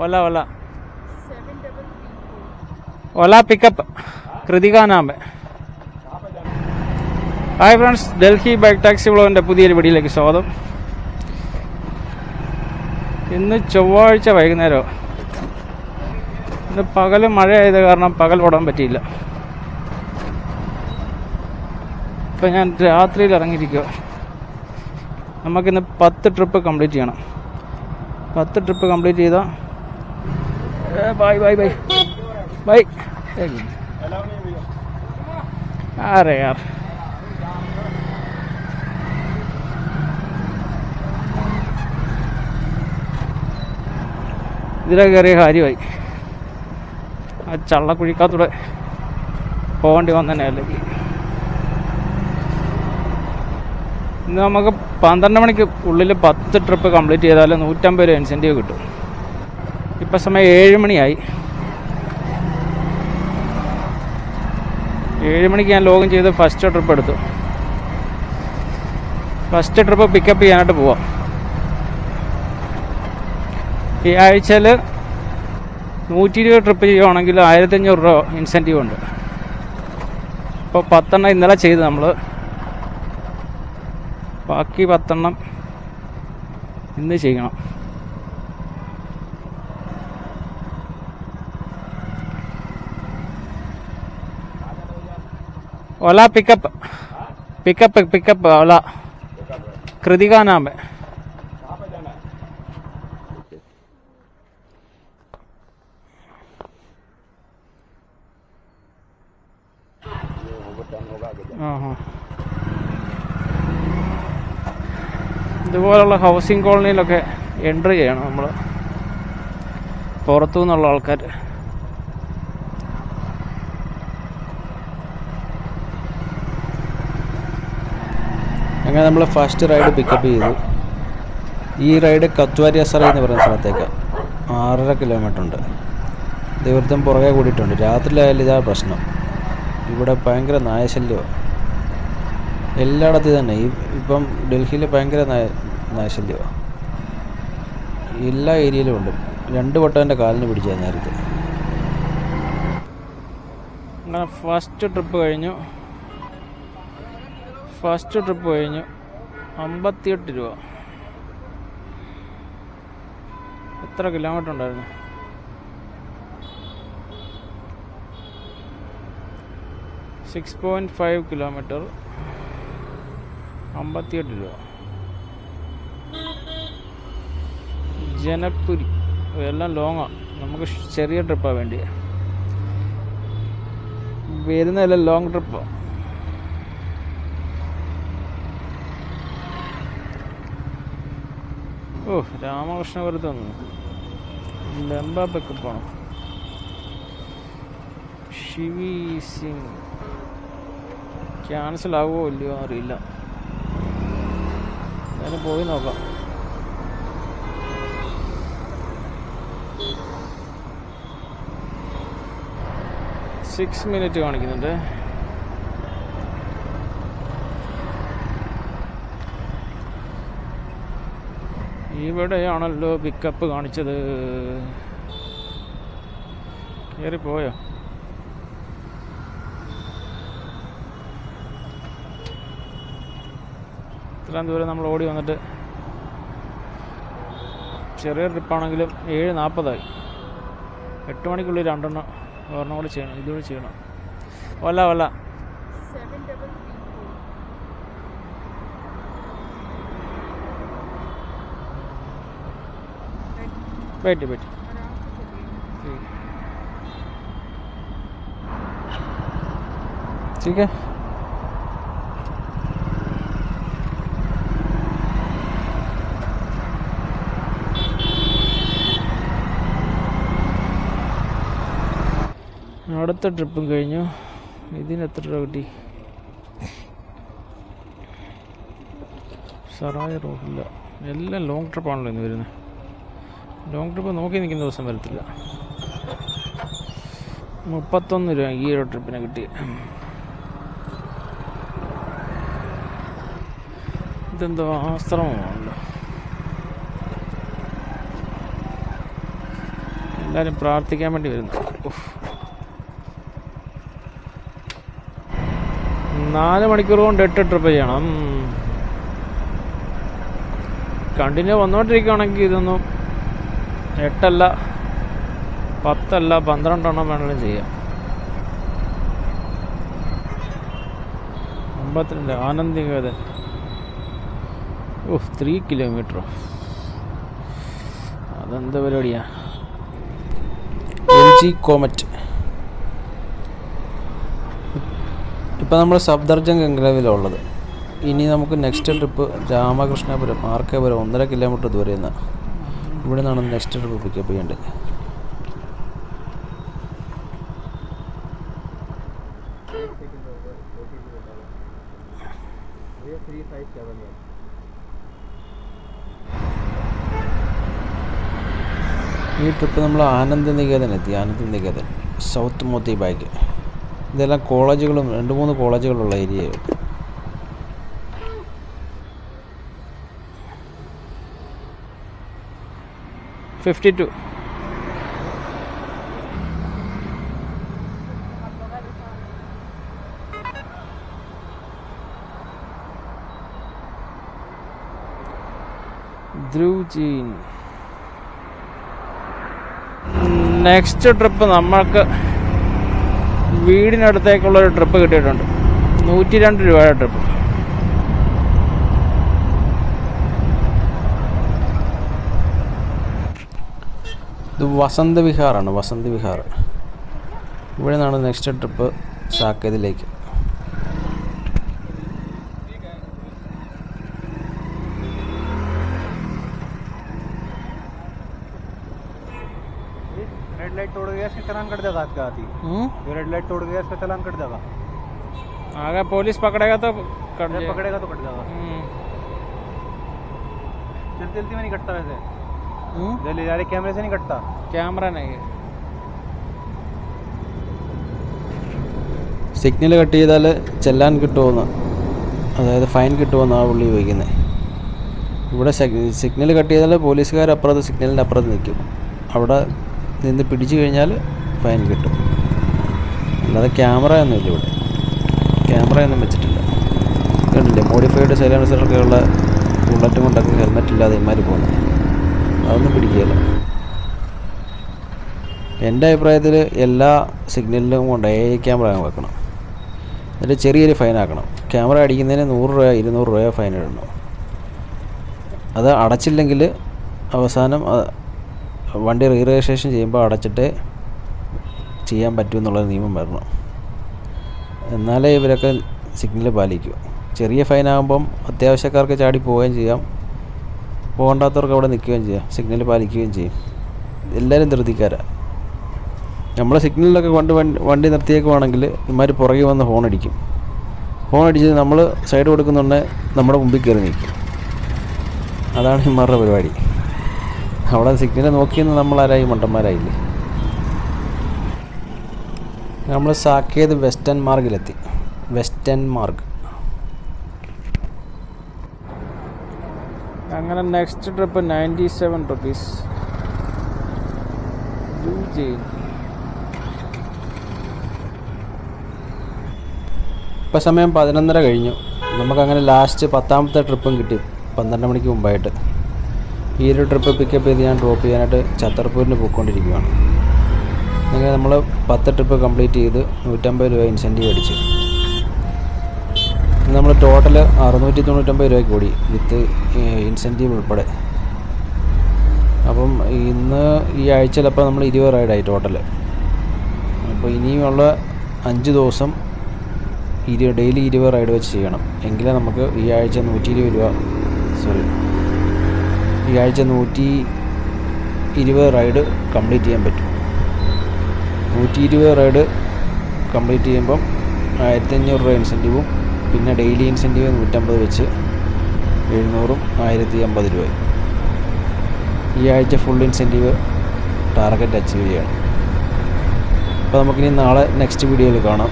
Ola Ola. Ola pickup Krithika നാമ് hi friends Delhi bike taxi വ്ളോഗിന്റെ പുതിയൊരു വീഡിയോയിലേക്ക് സ്വാഗതം. ഇന്ന് ചൊവ്വാഴ്ച വൈകുന്നേരം. ഇന്ന് പകൽ മഴയായത് കാരണം പകൽ ഓടാൻ പറ്റിയില്ല. ഇപ്പം ഞാൻ രാത്രിയിൽ ഇറങ്ങിയിരിക്കുക നമുക്കിന്ന് പത്ത് ട്രിപ്പ് കംപ്ലീറ്റ് ചെയ്യണം. പത്ത് ട്രിപ്പ് കംപ്ലീറ്റ് ചെയ്താൽ ബൈ ബൈ ബൈ ബൈ अरे यार ഇതിലൊക്കെ കയറിയ കാര്യമായി ആ ചള്ളക്കുഴിക്കകത്തൂടെ പോകേണ്ടി വന്നെ അല്ലെങ്കിൽ ഇന്ന് നമുക്ക് പന്ത്രണ്ട് മണിക്ക് ഉള്ളിൽ പത്ത് ട്രിപ്പ് കംപ്ലീറ്റ് ചെയ്താൽ നൂറ്റമ്പത് രൂപ ഇൻസെൻറ്റീവ് കിട്ടും ഇപ്പം സമയം ഏഴ് മണിയായി. ഏഴ് മണിക്ക് ഞാൻ ലോഗിൻ ചെയ്ത് ഫസ്റ്റ് ട്രിപ്പ് എടുത്തു. ഫസ്റ്റ് ട്രിപ്പ് പിക്കപ്പ് ചെയ്യാനായിട്ട് പോവാം. ഈ ആഴ്ചയിൽ നൂറ്റി ഇരുപത് ട്രിപ്പ് ചെയ്യുവാണെങ്കിൽ ആയിരത്തഞ്ഞൂറ് രൂപ ഇൻസെന്റീവ് ഉണ്ട്. ഇപ്പോൾ പത്തെണ്ണം ഇന്നലെ ചെയ്ത് നമ്മൾ ബാക്കി പത്തെണ്ണം ഇന്ന് ചെയ്യണം. Ola pickup pickup pickup Ola കൃതികാനാമ ഇതുപോലുള്ള ഹൗസിംഗ് കോളനിയിലൊക്കെ എൻട്രി ചെയ്യണം നമ്മൾ പുറത്തു നിന്നുള്ള ആൾക്കാർ അങ്ങനെ നമ്മൾ ഫസ്റ്റ് റൈഡ് പിക്കപ്പ് ചെയ്തു. ഈ റൈഡ് കത്വാരി അസറ എന്ന് പറയുന്ന സ്ഥലത്തേക്ക് ആറര കിലോമീറ്റർ ഉണ്ട്. ദൈവത്തും പുറകെ കൂടിയിട്ടുണ്ട്. രാത്രിയിലായാലും ഇതാ പ്രശ്നം. ഇവിടെ ഭയങ്കര നായശല്യമാണ് എല്ലായിടത്തും തന്നെ. ഈ ഇപ്പം ഡൽഹിയിൽ ഭയങ്കര നായ നായശല്യമാണ് എല്ലാ ഏരിയയിലും ഉണ്ട്. രണ്ട് വട്ടം എന്റെ കാലിന് പിടിച്ചാൽ നേരത്തെ. അങ്ങനെ ഫസ്റ്റ് ട്രിപ്പ് കഴിഞ്ഞു. ഫസ്റ്റ് ട്രിപ്പ് കഴിഞ്ഞു അമ്പത്തിയെട്ട് രൂപ. എത്ര കിലോമീറ്റർ ഉണ്ടായിരുന്നു? സിക്സ് പോയിന്റ് ഫൈവ് കിലോമീറ്റർ അമ്പത്തിയെട്ട് രൂപ. ജനപുരി എല്ലാം ലോങ്ങാണ് നമുക്ക് ചെറിയ ട്രിപ്പാണ് വേണ്ടി വരുന്നതെല്ലാം ലോങ് ട്രിപ്പാണ് ഓ രാമകൃഷ്ണപുരത്ത് വന്നു ലംബ പോണം. ഷിവി സിംഗ്. ക്യാൻസൽ ആവുമോ ഇല്ലയോ അറിയില്ല. ഞാൻ പോയി നോക്കാം. സിക്സ് മിനിറ്റ് കാണിക്കുന്നുണ്ട്. ഇവിടെയാണല്ലോ പിക്കപ്പ് കാണിച്ചത്. കയറിപ്പോയോ ഇത്രയും ദൂരം നമ്മൾ ഓടി വന്നിട്ട് ചെറിയ ട്രിപ്പാണെങ്കിലും ഏഴ് നാൽപ്പതായി എട്ട് മണിക്കുള്ളിൽ രണ്ടെണ്ണം ഒരെണ്ണം കൂടി ചെയ്യണം ഇതുകൂടി ചെയ്യണം. വല്ല വല്ല. വെയിറ്റ് വെയിറ്റ് आराम से चलिए ठीक है അടുത്ത ട്രിപ്പും കഴിഞ്ഞു ഇതിന് എത്ര രൂപ കിട്ടി സറായ റോഡില്ല എല്ലാം ലോങ് ട്രിപ്പാണല്ലോ ഇന്ന് വരുന്നത് ലോങ് ട്രിപ്പ് നോക്കി നിൽക്കുന്ന ദിവസം വരത്തില്ല. മുപ്പത്തൊന്ന് രൂപ ഈ ഒരു ട്രിപ്പിന് കിട്ടി. ഇതെന്തോ ആശ്രമമാണല്ലോ. എല്ലാവരും പ്രാർത്ഥിക്കാൻ വേണ്ടി വരുന്നു. നാല് മണിക്കൂർ കൊണ്ട് എട്ട് ട്രിപ്പ് ചെയ്യണം. കണ്ടിന്യൂ വന്നുകൊണ്ടിരിക്കുകയാണെങ്കിൽ ഇതൊന്നും എട്ടല്ല പത്തല്ല പന്ത്രണ്ടെണ്ണം വേണമെങ്കിലും ചെയ്യാം. അമ്പത്തിരണ്ട് ആനന്ദികതൻ. ഓ ത്രീ കിലോമീറ്ററോ അതെന്ത് പരിപാടിയാ? L G Comet. ഇപ്പം നമ്മൾ സബ്ദർജൻ ഗംഗാവിലുള്ളത് ഇനി നമുക്ക് നെക്സ്റ്റ് ട്രിപ്പ് രാമകൃഷ്ണപുരം ആർക്കേപുരം ഒന്നര കിലോമീറ്റർ ദൂരെ നിന്ന് ഇവിടെ നിന്നാണ് നെക്സ്റ്റ് ട്രിപ്പ് പിക്കപ്പ് ചെയ്യേണ്ടത്. ഈ ട്രിപ്പ് നമ്മൾ ആനന്ദ് നികേതൻ എത്തി ആനന്ദ് നികേതൻ സൗത്ത് മോത്തി ബാഗ് ഇതെല്ലാം കോളേജുകളും രണ്ട് മൂന്ന് കോളേജുകളുള്ള ഏരിയയാണ് ഫിഫ്റ്റി ടു. ജീൻ. നെക്സ്റ്റ് ട്രിപ്പ് നമ്മൾക്ക് വീടിനടുത്തേക്കുള്ളൊരു ട്രിപ്പ് കിട്ടിയിട്ടുണ്ട്. നൂറ്റി രണ്ട് രൂപയുടെ ട്രിപ്പ് ഇത് വസന്ത് വിഹാറാണ് വസന്ത് വിഹാർ ഇവിടെ നിന്നാണ് നെക്സ്റ്റ് ട്രിപ്പ് സാക്കേതിലേക്ക് रेड लाइट तोड़ गया इसका चालान कट जाएगा आपका आती जो रेड लाइट तोड़ गया इसका चालान कट जाएगा अगर पुलिस पकड़ेगा तो कट अगर जाएगा। पकड़ेगा तो कट जाएगा हम्म, जल्दी जल्दी में नहीं कटता वैसे जल्दी जा रहे कैमरे से नहीं कटता कैमरा नहीं है സിഗ്നൽ കട്ട് ചെയ്താൽ ചെല്ലാൻ കിട്ടുമെന്ന് അതായത് ഫൈൻ കിട്ടുമെന്ന് ആ പുള്ളി ചോദിക്കുന്നത് ഇവിടെ സിഗ്നൽ കട്ട് ചെയ്താൽ പോലീസുകാർ അപ്പുറത്ത് സിഗ്നലിൻ്റെ അപ്പുറത്ത് നിൽക്കും അവിടെ നിന്ന് പിടിച്ചു കഴിഞ്ഞാൽ ഫൈൻ കിട്ടും അല്ലാതെ ക്യാമറ ഒന്നുമില്ല ഇവിടെ ക്യാമറയൊന്നും വെച്ചിട്ടില്ല കണ്ടില്ലേ മോഡിഫൈഡ് സൈലൻസറൊക്കെ ഉള്ള ബുള്ളറ്റും കൊണ്ടൊക്കെ ഹെൽമെറ്റ് ഇല്ലാതെ ഇമാർ പോകുന്നത് അതൊന്നും പിടിക്കുകയില്ല. എന്റെ അഭിപ്രായത്തിൽ എല്ലാ സിഗ്നലിലും കൊണ്ട് എ ക്യാമറ വെക്കണം. എന്നിട്ട് ചെറിയൊരു ഫൈൻ ആക്കണം. ക്യാമറ അടിക്കുന്നതിന് നൂറ് രൂപ ഇരുന്നൂറ് രൂപ ഫൈൻ ഇടണം. അത് അടച്ചില്ലെങ്കിൽ അവസാനം വണ്ടി റീ രജിസ്ട്രേഷൻ ചെയ്യുമ്പോൾ അടച്ചിട്ട് ചെയ്യാൻ പറ്റൂ എന്നുള്ള നിയമം വരണം. എന്നാലേ ഇവരൊക്കെ സിഗ്നൽ പാലിക്കൂ. ചെറിയ ഫൈൻ ആകുമ്പം അത്യാവശ്യക്കാർക്ക് ചാടി പോവുകയും ചെയ്യാം. പോകണ്ടാത്തവർക്ക് അവിടെ നിൽക്കുകയും ചെയ്യാം. സിഗ്നൽ പാലിക്കുകയും ചെയ്യും. എല്ലാവരും ധൃതിക്കാരാണ് നമ്മൾ സിഗ്നലിലൊക്കെ കൊണ്ട് വണ്ടി നിർത്തിയേക്കുവാണെങ്കിൽ ഇമാർ പുറകെ വന്ന് ഹോൺ അടിക്കും. ഹോൺ അടിച്ച് നമ്മൾ സൈഡ് കൊടുക്കുന്നുണ്ടെ നമ്മുടെ മുമ്പിൽ കയറി നിൽക്കും. അതാണ് ഇമാരുടെ പരിപാടി. അവിടെ സിഗ്നൽ നോക്കിയെന്ന് നമ്മളാരായി മണ്ടന്മാരായില്ലേ? നമ്മൾ സാക്കേത് വെസ്റ്റേൺ മാർഗിലെത്തി. വെസ്റ്റേൺ മാർഗ്. അങ്ങനെ next trip ninety seven rupees ഇപ്പം സമയം പതിനൊന്നര കഴിഞ്ഞു. നമുക്കങ്ങനെ ലാസ്റ്റ് പത്താമത്തെ ട്രിപ്പും കിട്ടി. പന്ത്രണ്ട് മണിക്ക് മുമ്പായിട്ട്. ഈ ഒരു ട്രിപ്പ് പിക്കപ്പ് ചെയ്ത് ഞാൻ ഡ്രോപ്പ് ചെയ്യാനായിട്ട് ഛത്തർപൂരിന് പോയിക്കൊണ്ടിരിക്കുകയാണ് അങ്ങനെ നമ്മൾ പത്ത് ട്രിപ്പ് കംപ്ലീറ്റ് ചെയ്ത് നൂറ്റമ്പത് രൂപ ഇൻസെന്റീവ് അടിച്ചു. നമ്മൾ ടോട്ടൽ അറുന്നൂറ്റി തൊണ്ണൂറ്റൊമ്പത് രൂപ കൂടി വിത്ത് ഇൻസെന്റീവ് ഉൾപ്പെടെ. അപ്പം ഇന്ന് ഈ ആഴ്ചയിലപ്പോൾ നമ്മൾ ഇരുപത് റൈഡായി ടോട്ടൽ അപ്പോൾ ഇനിയുമുള്ള അഞ്ച് ദിവസം ഇരു ഡെയിലി ഇരുപത് റൈഡ് വെച്ച് ചെയ്യണം. എങ്കിലേ നമുക്ക് ഈ ആഴ്ച നൂറ്റി ഇരുപത് രൂപ സോറി ഈ ആഴ്ച നൂറ്റി ഇരുപത് റൈഡ് കംപ്ലീറ്റ് ചെയ്യാൻ പറ്റും. നൂറ്റി ഇരുപത് റൈഡ് കംപ്ലീറ്റ് ചെയ്യുമ്പം ആയിരത്തി അഞ്ഞൂറ് രൂപ ഇൻസെന്റീവും പിന്നെ ഡെയിലി ഇൻസെന്റീവ് നൂറ്റമ്പത് വെച്ച് എഴുന്നൂറും ആയിരത്തി അമ്പത് രൂപയും ഈ ആഴ്ച ഫുൾ ഇൻസെന്റീവ് ടാർഗറ്റ് അച്ചീവ് ചെയ്യണം. അപ്പോൾ നമുക്കിനി നാളെ നെക്സ്റ്റ് വീഡിയോയിൽ കാണാം.